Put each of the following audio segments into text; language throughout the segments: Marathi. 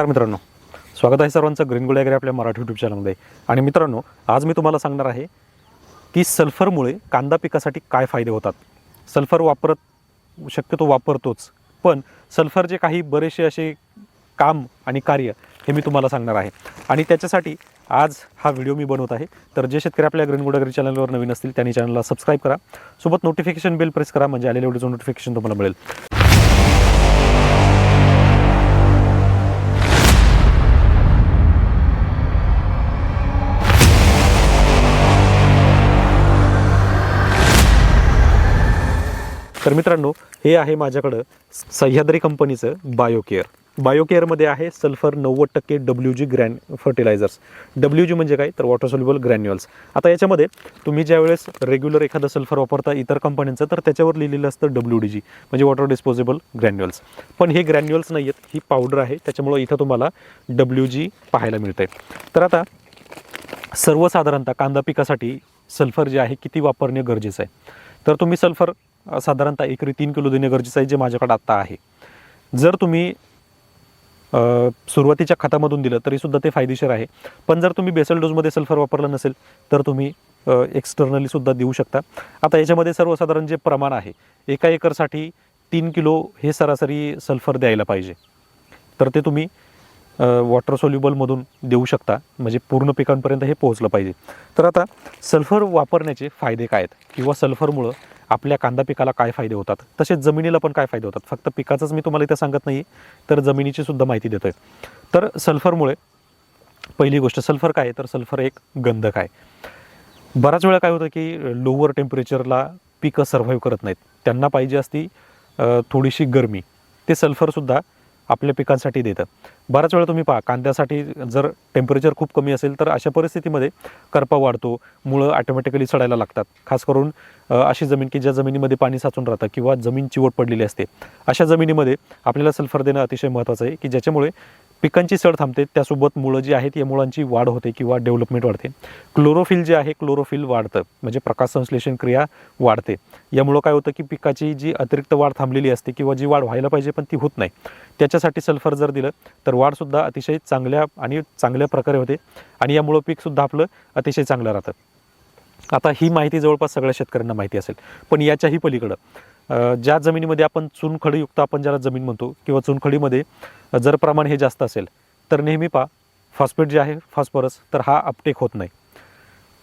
नमस्कार मित्रांनो. स्वागत आहे सर्वांचं ग्रीन गोल्ड आपल्या मराठी यूट्यूब चॅनलमध्ये आणि मित्रांनो आज मी तुम्हाला सांगणार आहे की सल्फरमुळे कांदा पिकासाठी काय फायदे होतात. सल्फर वापरत शक्यतो वापरतोच पण सल्फरचे काही बरेचसे असे काम आणि कार्य हे मी तुम्हाला सांगणार आहे. आणि त्याच्यासाठी आज हा व्हिडिओ मी बनवत आहे. तर जे शेतकरी आपल्या ग्रीन गोल्ड चॅनलवर नवीन असतील त्यांनी चॅनलला सबस्क्राईब करा. सोबत नोटिफिकेशन बेल प्रेस करा म्हणजे आलेल्या व्हिडिओचं नोटिफिकेशन तुम्हाला मिळेल. तर मित्रांनो हे आहे माझ्याकडं सह्याद्री कंपनीचं बायोकेअर. बायोकेअरमध्ये आहे सल्फर नव्वद टक्के डब्ल्यू जी ग्रॅन फर्टिलायझर्स डब्ल्यू जी म्हणजे काय? तर वॉटर सोल्युबल ग्रॅन्युअल्स आता याच्यामध्ये तुम्ही ज्यावेळेस रेग्युलर एखादं सल्फर वापरता इतर कंपन्यांचं तर त्याच्यावर लिहिलेलं असतं डब्ल्यू डी जी म्हणजे वॉटर डिस्पोजेबल ग्रॅन्युअल्स पण हे ग्रॅन्युअल्स नाही आहेत ही पावडर आहे त्याच्यामुळं इथं तुम्हाला डब्ल्यू जी पाहायला मिळते तर आता सर्वसाधारणतः कांदा पिकासाठी सल्फर जे आहे किती वापरणे गरजेचं आहे? तर तुम्ही सल्फर साधारणतः एकरी तीन किलो देणे गरजेचं आहे जे माझ्याकडे आत्ता आहे. जर तुम्ही सुरुवातीच्या खतामधून दिलं तरीसुद्धा ते फायदेशीर आहे. पण जर तुम्ही बेसल डोजमध्ये सल्फर वापरलं नसेल तर तुम्ही एक्सटर्नलीसुद्धा देऊ शकता. आता याच्यामध्ये सर्वसाधारण जे प्रमाण आहे एका एकरसाठी तीन किलो हे सरासरी सल्फर द्यायला पाहिजे. तर ते तुम्ही वॉटर सोल्युबलमधून देऊ शकता. म्हणजे पूर्ण पिकांपर्यंत हे पोहोचलं पाहिजे. तर आता सल्फर वापरण्याचे फायदे काय आहेत? किंवा सल्फरमुळं आपल्या कांदा पिकाला काय फायदे होतात? तसेच जमिनीला पण काय फायदे होतात? फक्त पिकाचंच मी तुम्हाला इथं सांगत नाही तर जमिनीची सुद्धा माहिती देतो आहे तर सल्फरमुळे पहिली गोष्ट सल्फर काय आहे? तर सल्फर एक गंधक आहे. बराच वेळा काय होतं की लोअर टेम्परेचरला पिकं सर्व्हाइव्ह करत नाहीत. त्यांना पाहिजे असती थोडीशी गरमी. ते सल्फरसुद्धा आपल्या पिकांसाठी देतं बऱ्याच वेळा तुम्ही पहा कांद्यासाठी जर टेम्परेचर खूप कमी असेल तर अशा परिस्थितीमध्ये करपा वाढतो मुळं ऑटोमॅटिकली सडायला लागतात. खास करून अशी जमीन की ज्या जमिनीमध्ये पाणी साचून राहतं किंवा जमीन चिवट पडलेली असते. अशा जमिनीमध्ये आपल्याला सल्फर देणं अतिशय महत्त्वाचं आहे की ज्याच्यामुळे पिकांची सड थांबते त्यासोबत मुळं जी आहेत या मुळांची वाढ होते किंवा डेव्हलपमेंट वाढते. क्लोरोफिल जे आहे क्लोरोफिल वाढतं म्हणजे प्रकाश संश्लेषण क्रिया वाढते. यामुळं काय होतं की पिकाची जी अतिरिक्त वाढ थांबलेली असते किंवा जी वाढ व्हायला पाहिजे पण ती होत नाही. त्याच्यासाठी सल्फर जर दिलं तर वाढसुद्धा अतिशय चांगल्या आणि चांगल्या प्रकारे होते. आणि यामुळं पीकसुद्धा आपलं अतिशय चांगलं राहतं. आता ही माहिती जवळपास सगळ्या शेतकऱ्यांना माहिती असेल. पण याच्याही पलीकडं ज्या जमिनीमध्ये आपण चुनखडीयुक्त आपण ज्याला जमीन म्हणतो किंवा चुनखडीमध्ये जर प्रमाण हे जास्त असेल तर नेहमी पा फॉस्फेट जे आहे फॉस्फरस तर हा अपटेक होत नाही.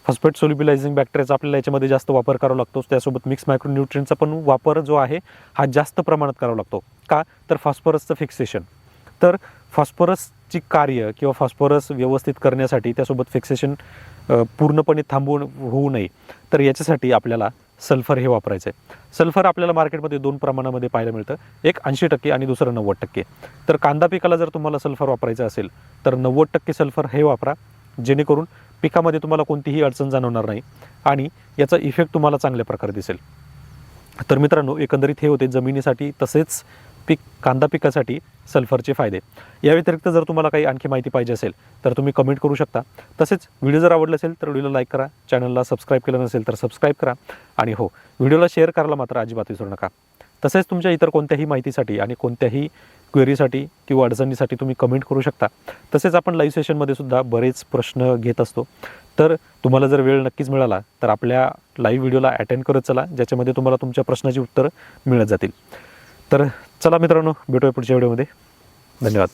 फॉस्फेट सोल्युबिलायझिंग बॅक्टेरियाचा आपल्याला याच्यामध्ये जास्त वापर करावा लागतो त्यासोबत मिक्स मायक्रोन्युट्रियनचा पण वापर जो आहे हा जास्त प्रमाणात करावा लागतो. का? तर फॉस्फरसचं फिक्सेशन तर फॉस्फरसची कार्य किंवा फॉस्फरस व्यवस्थित करण्यासाठी त्यासोबत फिक्सेशन पूर्णपणे थांबवून होऊ नये. तर याच्यासाठी आपल्याला सल्फर हे वापरायचं आहे सल्फर आपल्याला मार्केटमध्ये दोन प्रमाणामध्ये पाहायला मिळतं. एक ऐंशी टक्के आणि दुसरं नव्वद टक्के. तर कांदा पिकाला जर तुम्हाला सल्फर वापरायचं असेल तर नव्वद टक्के सल्फर हे वापरा. जेणेकरून पिकामध्ये तुम्हाला कोणतीही अडचण जाणवणार नाही आणि याचा इफेक्ट तुम्हाला चांगल्या प्रकारे दिसेल. तर मित्रांनो एकंदरीत हे होते जमिनीसाठी तसेच पीक कांदा पिकासाठी सल्फरचे फायदे. या व्यतिरिक्त जर तुम्हाला काही आणखी माहिती पाहिजे असेल तर तुम्ही कमेंट करू शकता. तसेच व्हिडिओ जर आवडला असेल तर व्हिडिओला लाईक करा. चॅनलला सबस्क्राईब केलं नसेल तर सबस्क्राईब करा. आणि हो व्हिडिओला शेअर करायला मात्र अजिबात विसरू नका. तसेच तुमच्या इतर कोणत्याही माहितीसाठी आणि कोणत्याही क्वेरीसाठी किंवा अडचणीसाठी तुम्ही कमेंट करू शकता. तसेच आपण लाईव्ह सेशनमध्ये सुद्धा बरेच प्रश्न घेत असतो. तर तुम्हाला जर वेळ नक्कीच मिळाला तर आपल्या लाईव्ह व्हिडिओला अटेंड करत चला ज्याच्यामध्ये तुम्हाला तुमच्या प्रश्नाची उत्तरं मिळत जातील. तर चला मित्रांनो भेटूया पुढच्या व्हिडिओमध्ये. धन्यवाद.